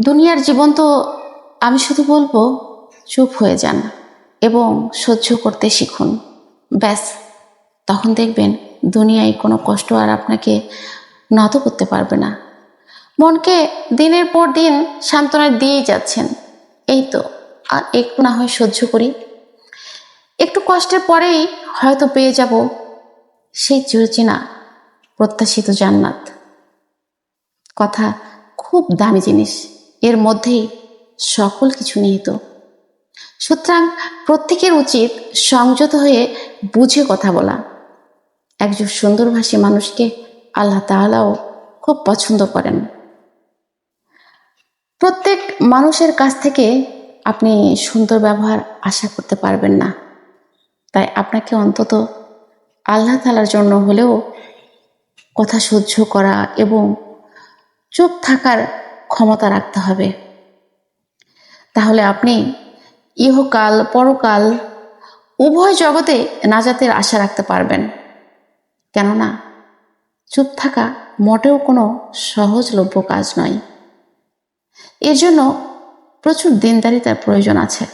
দুনিয়ার জীবন তো আমি শুধু বলব, চুপ হয়ে যান এবং সহ্য করতে শিখুন। ব্যাস, তখন দেখবেন দুনিয়ায় কোনো কষ্ট আর আপনাকে নত করতে পারবে না। মনকে দিনের পর দিন সান্ত্বনা দিয়েই যাচ্ছেন। এই তো, আর একটু না হয় সহ্য করি। একটু কষ্টের পরেই হয়তো পেয়ে যাব সেই চিরচেনা প্রত্যাশিত জান্নাত। কথা খুব দামি জিনিস। এর মধ্যেই সকল কিছু নিহিত। সুতরাং প্রত্যেকের উচিত সংযত হয়ে বুঝে কথা বলা। একজন সুন্দরভাষী মানুষকে আল্লাহ তাআলাও খুব পছন্দ করেন। প্রত্যেক মানুষের কাছ থেকে আপনি সুন্দর ব্যবহার আশা করতে পারবেন না। তাই আপনাকে অন্তত আল্লাহ তালার জন্য হলেও কথা সহ্য করা এবং চুপ থাকার ক্ষমতা রাখতে হবে। তাহলে আপনি ইহকাল, পরকাল, উভয় জগতে নাজাতের আশা রাখতে পারবেন। কেননা, চুপ থাকা মোটেও কোনো সহজলভ্য কাজ নয়। এর জন্য প্রচুর দিনদারিতার প্রয়োজন আছে।